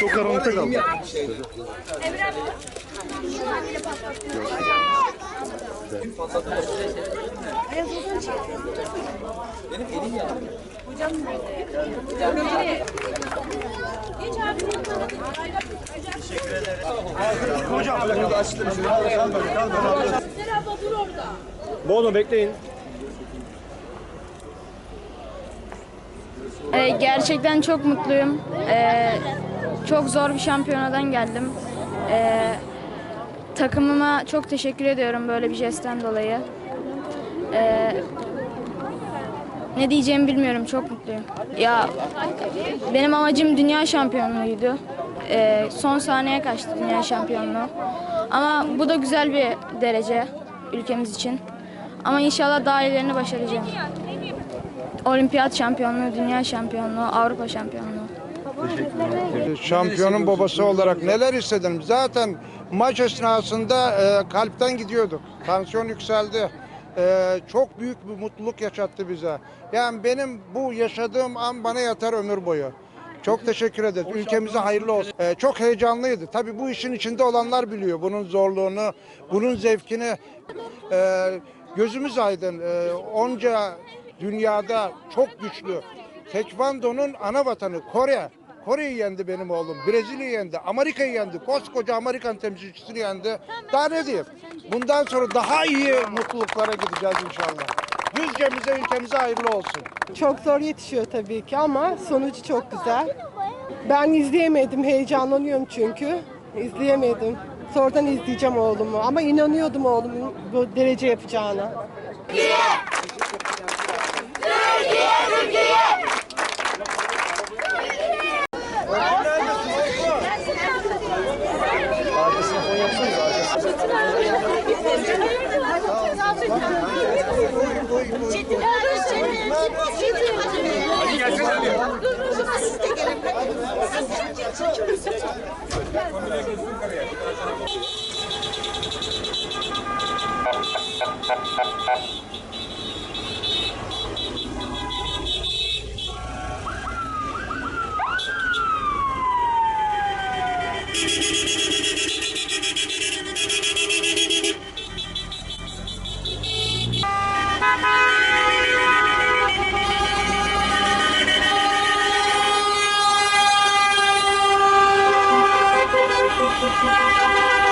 Çok karanlıkta kaldı. Bono bekleyin. Ee, gerçekten çok mutluyum. Ee, çok zor bir şampiyonadan geldim. Ee, takımıma çok teşekkür ediyorum böyle bir jestten dolayı. Ee, ne diyeceğimi bilmiyorum. Çok mutluyum. Ya benim amacım dünya şampiyonluğuydu. Ee, son sahneye kaçtı dünya şampiyonluğu. Ama bu da güzel bir derece ülkemiz için. Ama inşallah daha iyilerini başaracağım. Olimpiyat şampiyonluğu, dünya şampiyonluğu, Avrupa şampiyonluğu. Şampiyonun babası olarak neler istedim. Zaten maç esnasında e, kalpten gidiyorduk. Tansiyon yükseldi. E, çok büyük bir mutluluk yaşattı bize. Yani benim bu yaşadığım an bana yatar ömür boyu. Çok teşekkür ederiz. Ülkemize hayırlı olsun. E, çok heyecanlıydı. Tabii bu işin içinde olanlar biliyor bunun zorluğunu, bunun zevkini. E, gözümüz aydın. E, onca dünyada çok güçlü. Tekvando'nun ana vatanı Kore. Kore'yi yendi benim oğlum. Brezilya'yı yendi. Amerika'yı yendi. Koskoca Amerikan temsilcisini yendi. Daha ne diyeyim? Bundan sonra daha iyi mutluluklara gideceğiz inşallah. Düzcemize, ülkemize hayırlı olsun. Çok zor yetişiyor tabii ki ama sonucu çok güzel. Ben izleyemedim, heyecanlanıyorum çünkü. İzleyemedim. Sonradan izleyeceğim oğlumu ama inanıyordum oğlumun bu derece yapacağına. Arkasına fon yapsanız arkasına. Hadi gelsene hadi. Thank you.